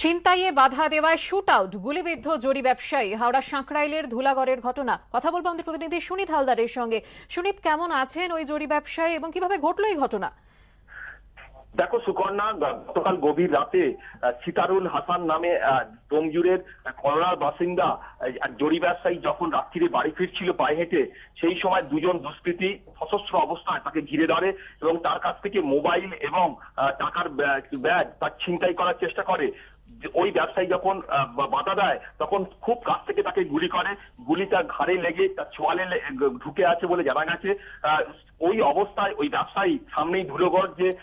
ছিনতাইয়ে বাধা দেওয়ায় shoot out গুলিবিদ্ধ জড়ি ব্যবসায়ী, হাওড়া সাঁকরাইলের ধুলাগড়ের ঘটনা। কথা বলব আমাদের প্রতিনিধি সুনীত হালদারের সঙ্গে। সুনীত, কেমন আছেন ওই জড়ি ব্যবসায়ী এবং কীভাবে ঘটলো এই ঘটনা? দেখো, সুকন্যা, গতকাল গভীর রাতে সিতারুল হাসান নামে ডোমজুরের করোনার বাসিন্দা জড়ি ব্যবসায়ী যখন রাত্রিরে বাড়ি ফিরছিল পায়ে হেঁটে, সেই সময় দুজন দুষ্কৃতী সশস্ত্র অবস্থায় তাকে ঘিরে ধরে এবং তার কাছ থেকে মোবাইল এবং টাকার ব্যাগ তার ছিনতাই করার চেষ্টা করে। ওই ব্যবসায়ী যখন বাধা দেয়, তখন খুব কাছ থেকে তাকে গুলি করে। গুলি তার ঘাড়ে লেগে তার ছোয়ালে লে- ঢুকে আছে বলে জানা গেছে। ওই অবস্থায় ওই ব্যবসায়ী সামনেই ধুলোগড় যে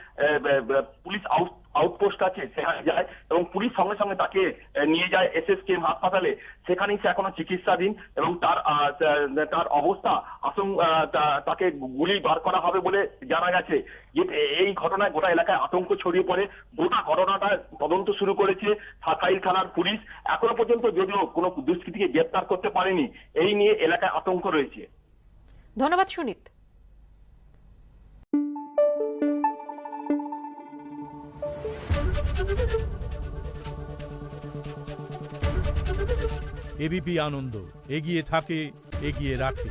পুলিশ আউট আউটপোস্ট আছে, সেখানে যায় এবং পুলিশ সঙ্গে সঙ্গে তাকে নিয়ে যায় এস এস কে হাসপাতালে। সেখানেই সে এখনও চিকিৎসাধীন এবং তার তার অবস্থা তা- তাকে গুলি বার করা হবে বলে জানা গেছে। এই ঘটনায় গোটা এলাকায় আতঙ্ক ছড়িয়ে পড়ে। গোটা ঘটনাটা তদন্ত শুরু করেছে সাকাইল থানার পুলিশ। এখনও পর্যন্ত যদিও কোনো দুষ্কৃতীকে গ্রেপ্তার করতে পারেনি, এই নিয়ে এলাকায় আতঙ্ক রয়েছে। ধন্যবাদ সুনীত। এবিপি আনন্দ, এগিয়ে থাকে, এগিয়ে রাখে।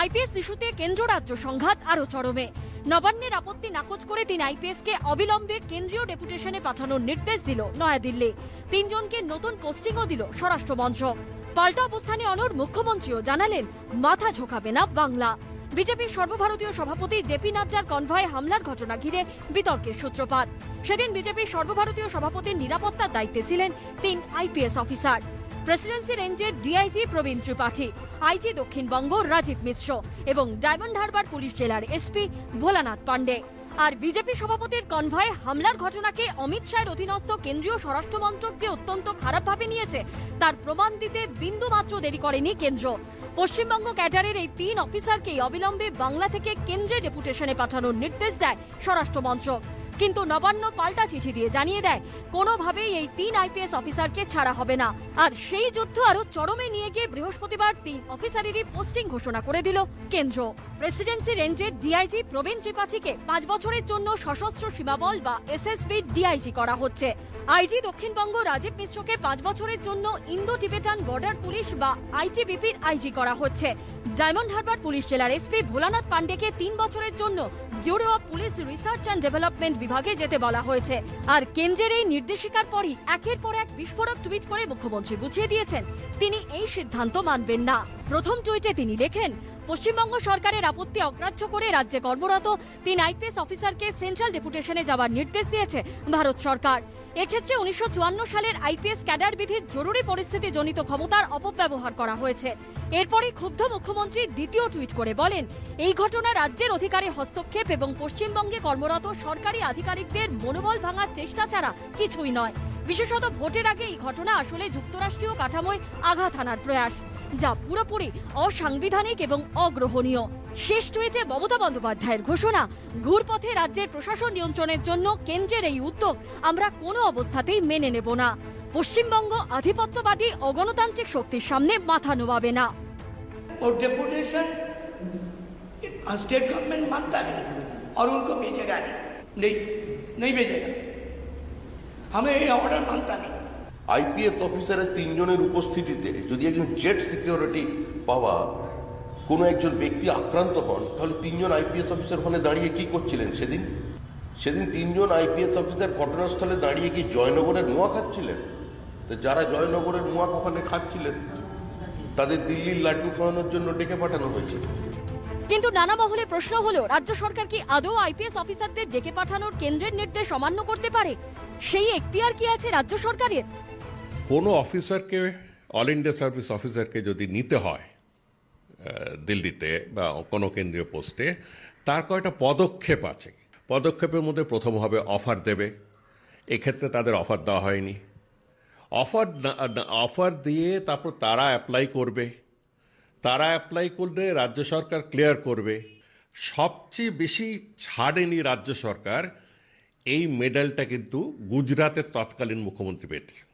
আইপিএস ইস্যুতে কেন্দ্র রাজ্য সংঘাত আরও চরমে। নবান্নের আপত্তি নাকচ করে তিন আইপিএসকে অবিলম্বে কেন্দ্রীয় ডেপুটেশনে পাঠানোর নির্দেশ দিল নয়াদিল্লি। তিনজনকে নতুন পোস্টিংও দিল স্বরাষ্ট্র মন্ত্রক পাল্টা অবস্থানে অনর মুখ্যমন্ত্রীও জানালেন, মাথা ঝোঁকাবে না বাংলা। বিজেপির সর্বভারতীয় সভাপতি জেপি নাড্ডার কনভয়ে হামলার ঘটনা ঘিরে বিতর্কের সূত্রপাত। সেদিন বিজেপির সর্বভারতীয় সভাপতির নিরাপত্তার দায়িত্বে ছিলেন তিন আইপিএস অফিসার। প্রেসিডেন্সি রেঞ্জের ডিআইজি প্রবীণ ত্রিপাঠী, আইজি দক্ষিণবঙ্গ রাজীব মিশ্র এবং ডায়মন্ড হারবার পুলিশ জেলার এসপি ভোলানাথ পান্ডে আর বিজেপি সভাপতির কনভয়ে হামলার ঘটনাকে অমিত শাহের অধীনস্থ কেন্দ্রীয় স্বরাষ্ট্রমন্ত্রক যে অত্যন্ত খারাপভাবে নিয়েছে, তার প্রমাণ দিতে বিন্দু মাত্র দেরি করেনি কেন্দ্র। পশ্চিমবঙ্গ ক্যাডারের এই তিন অফিসারকেই অবিলম্বে বাংলা থেকে কেন্দ্রে ডেপুটেশনে পাঠানোর নির্দেশ দেয় স্বরাষ্ট্র মন্ত্রক কিন্তু নবান্ন পাল্টা চিঠি দিয়ে জানিয়ে দেয়, কোনোভাবেই এই তিন আইপিএস অফিসারকে ছাড়া হবে না। আর সেই যুদ্ধ আরও চরমে নিয়ে গিয়ে বৃহস্পতিবার তিন অফিসারেরই পোস্টিং ঘোষণা করে দিল কেন্দ্র। প্রেসিডেন্সি রেঞ্জের ডিআইজি প্রবীণ ত্রিপাঠীকে পাঁচ বছরের জন্য সশস্ত্র সীমাবল বা এসএসবি ডিআইজি করা হচ্ছে। আইজি দক্ষিণবঙ্গ রাজীব মিশ্রকে পাঁচ বছরের জন্য ইন্দো টিবেটান বর্ডার পুলিশ বা আইটিবিপির আইজি করা হচ্ছে। ডায়মন্ড হারবার পুলিশ জেলার এসপি ভোলানাথ পান্ডেকে তিন বছরের জন্য bureau of police research and development বিভাগে যেতে বলা হয়েছে। আর কেন্দ্রের এই নির্দেশিকার পরই একের পর এক বিস্ফোরক টুইট করে মুখ্যমন্ত্রী বুঝিয়ে দিয়েছেন, তিনি এই সিদ্ধান্ত মানবেন না। প্রথম টুইটে তিনি লেখেন পশ্চিমবঙ্গ সরকারের আপত্তি অগ্রাহ্য করে রাজ্যে কর্মরত তিন আইপিএস অফিসারকে সেন্ট্রাল ডেপুটেশনে যাওয়ার নির্দেশ দিয়েছে ভারত সরকার। এক্ষেত্রে উনিশশো চুয়ান্ন সালের আইপিএস ক্যাডার বিধির জরুরি পরিস্থিতি জনিত ক্ষমতার অপব্যবহার করা হয়েছে। এরপরই ক্ষুব্ধ মুখ্যমন্ত্রী দ্বিতীয় টুইট করে বলেন, এই ঘটনা রাজ্যের অধিকারে হস্তক্ষেপ এবং পশ্চিমবঙ্গে কর্মরত সরকারি আধিকারিকদের মনোবল ভাঙার চেষ্টা ছাড়া কিছুই নয়। বিশেষত ভোটের আগে এই ঘটনা আসলে যুক্তরাষ্ট্রীয় কাঠামোয় আঘাত হানার প্রয়াস। যা পুরোপুরি অসাংবিধানিক এবং অগ্রহণীয় শেষ টুইটে মমতা বন্দ্যোপাধ্যায়ের ঘোষণা ঘুরপথে রাজ্যের প্রশাসন নিয়ন্ত্রণের জন্য কেন্দ্রের এই উদ্যোগ আমরা কোনো অবস্থাতেই মেনে নেব না পশ্চিমবঙ্গ আধিপত্যবাদী অগণতান্ত্রিক শক্তির সামনে মাথা নোয়াবে না और डेपुटेशन स्टेट गवर्नमेंट मानता नहीं और उनको भेजेगा नहीं नहीं नहीं भेजेगा हमें ये ऑर्डर मानता नहीं আইপিএস অফিসারের তিনজনের উপস্থিতিতে যদি একজন জেট সিকিউরিটি পাওয়া কোনো একজন ব্যক্তি আক্রান্ত হন, তাহলে তিনজন আইপিএস অফিসার ওখানে দাঁড়িয়ে কি করছিলেন সেদিন? সেদিন তিনজন আইপিএস অফিসার ঘটনাস্থলে দাঁড়িয়ে কি জয়নগরের মোয়া খাচ্ছিলেন? তো যারা জয়নগরের মোয়া ওখানে খাচ্ছিলেন, তাদের দিল্লির লাড্ডু খাওয়ানোর জন্য ডেকে পাঠানো হয়েছিল কিন্তু নানা মহলে প্রশ্ন হলো, রাজ্য সরকার কি আদৌ আইপিএস অফিসারদের ডেকে পাঠানোর কেন্দ্রের নির্দেশ অমান্য করতে পারে? সেই এখতিয়ার কি আছে রাজ্য সরকারের? কোনো অফিসারকে, অল ইন্ডিয়া সার্ভিস অফিসারকে যদি নিতে হয় দিল্লিতে বা কোনো কেন্দ্রীয় পোস্টে, তার কয়টা পদক্ষেপ আছে? পদক্ষেপের মধ্যে প্রথম হবে অফার দেবে। এক্ষেত্রে তাদের অফার দেওয়া হয়নি। অফার অফার দিয়ে তারপর তারা অ্যাপ্লাই করবে। তারা অ্যাপ্লাই করলে রাজ্য সরকার ক্লিয়ার করবে। সবচেয়ে বেশি ছাড়েনি রাজ্য সরকার এই মেডেলটা কিন্তু গুজরাতের তৎকালীন মুখ্যমন্ত্রী পেতে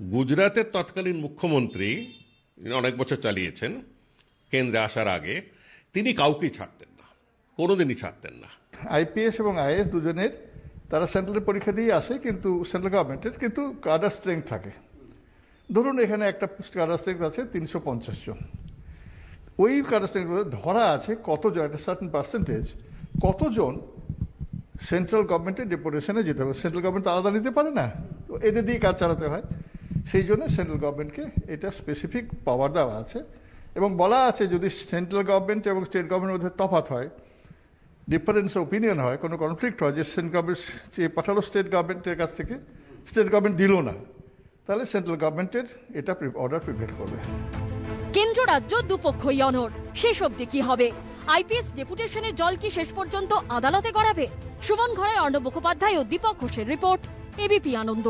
গুজরাতের তৎকালীন মুখ্যমন্ত্রী অনেক বছর চালিয়েছেন, কেন্দ্রে আসার আগে, তিনি কাউকেই ছাড়তেন না, কোনোদিনই ছাড়তেন না। আইপিএস এবং আইএস দুজনের, তারা সেন্ট্রালের পরীক্ষা দিয়ে আসে, কিন্তু সেন্ট্রাল গভর্নমেন্টের, কিন্তু কার্ডার স্ট্রেংথ থাকে। ধরুন, এখানে একটা কার্ডার স্ট্রেংথ আছে তিনশো পঞ্চাশ জন। ওই কার্ডার স্ট্রেংথ ধরা আছে কতজন একটা সার্টেন পার্সেন্টেজ কতজন সেন্ট্রাল গভর্নমেন্টের ডেপুটেশনে যেতে হবে? সেন্ট্রাল গভর্নমেন্ট আলাদা নিতে পারে না। এদের দিয়ে কাজ চালাতে হয়। সেই জন্য সেন্ট্রাল গভর্নমেন্টকে এটা স্পেসিফিক পাওয়ার দেওয়া আছে। এবং বলা আছে, যদি সেন্ট্রাল গভর্নমেন্ট এবং স্টেট গভর্নমেন্টের মধ্যে তফাৎ হয় ডিফারেন্স ওপিনিয়ন হয়, কোনো কনফ্লিক্ট হয়, যে সেন্ট্রাল গভর্নমেন্ট যে পাঠালো স্টেট গভর্নমেন্টের কাছ থেকে স্টেট গভর্নমেন্ট দিল না, তাহলে সেন্ট্রাল গভর্নমেন্টের এটা অর্ডার প্রিপেয়ার করবে। কেন্দ্র রাজ্য দুপক্ষই অনর শেষ অবধি কি হবে? আইপিএস ডেপুটেশনের জল কি শেষ পর্যন্ত আদালতে গড়াবে? সুমন ঘরে অর্ণব মুখোপাধ্যায় ও দীপক ঘোষের রিপোর্ট এবিপি আনন্দ